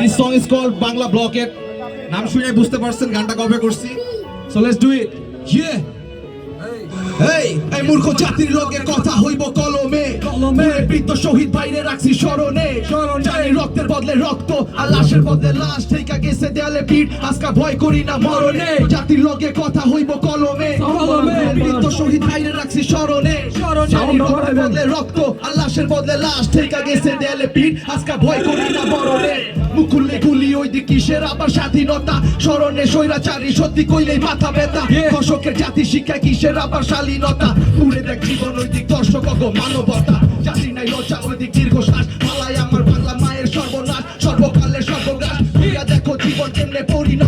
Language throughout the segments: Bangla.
This song is called Bangla Blockhead. নাম শুনে বুঝতে পারছেন গানটা কবে করছি। সো লেটস ডু ইট ইয়ে এই এই মূর্খ জাতির লোকের কথা হইব কলমে। কলমে। বৃদ্ধ শহীদ বাইরে রাখছি স্মরণে। জানি রক্তের বদলে রক্ত আর লাশের বদলে লাশ। থেকে গেছে দেয়ালে পিঠ আজকা ভয় করি না মরণে। জাতির লোকের কথা হইব কলমে। কলমে। বৃদ্ধ শহীদ বাইরে রাখছি স্মরণে। বদলে রক্ত আর লাশের বদলে লাশ। থেকে গেছে দেয়ালে পিঠ আজকা ভয় করি না মরণে। মুকুলে গুলি ওই দিক কিসের? আবার স্বাধীনতা স্মরণে স্বৈরাচারী সত্যি কইলেই মাথা ব্যথা। দর্শকের জাতি শিক্ষা কিসের? আবার শালীনতা। পুরে দেখ জীবন ওই দিক দর্শক মানবতা। জাতি নাই লজ্জা ওই দিক দীর্ঘশ্বাস। পালাই আমার বাংলা মায়ের সর্বনাশ সর্বকালের সর্বগ্রাস। দেখো জীবন কেমনে পরিণত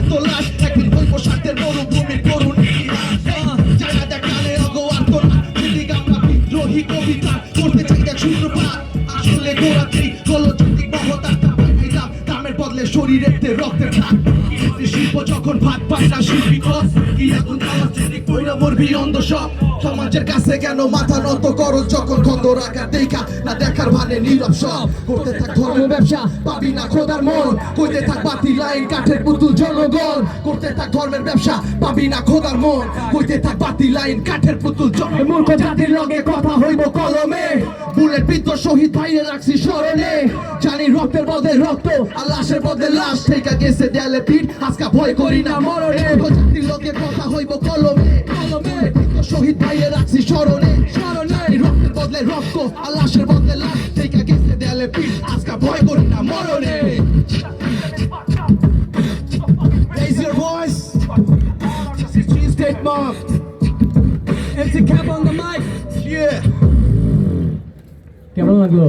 বিদ্রোহী কবিতা করতে চাই দেখ সূত্রপাত। আসলে গোড়াতেই গলজাতিক মহতার দাম দামের বদলে শরীরের রক্তের দাগ শিল্প যখন ভাত পায় না, শিল্পী কস মরবি অন্ধ সব। সমাজের কাছে কেন মাথা নত করো যখন খন্দ রাখা দেখা? না দেখার ভানে নীরব সব। করতে থাক ধর্ম ব্যবসা পাবি না খোদার মন। কইতে থাক বাতি লাইন কাঠের পুতুল জনগণ। করতে থাক ধর্মের ব্যবসা পাবি না খোদার মন। কইতে থাক বাতি লাইন কাঠের পুতুল জন- মূর্খ জাতির লগে কথা হইব কলমে। বুলেট বিদ্ধ শহীদ ভাইরে রাখছি স্মরণে। জানি রক্তের বদলে রক্ত আর লাশের বদলে লাশ থেকে গেছে দেয়ালে পিঠ। আজকা ভয় করি না। মরণে। জাতির লগে কথা হইব কলমে। কলমে। শহীদ ভাইরে রাখছি স্মরণে। স্মরণে। রক্তের বদলে রক্ত আর লাশের বদলে লাশ থেকে গেছে দেয়ালে পিঠ। আজকা ভয় করি না। মরণে। Raise your voice. Cheese State Mob. MC Cap on the mic. Yeah. কেমন লাগল?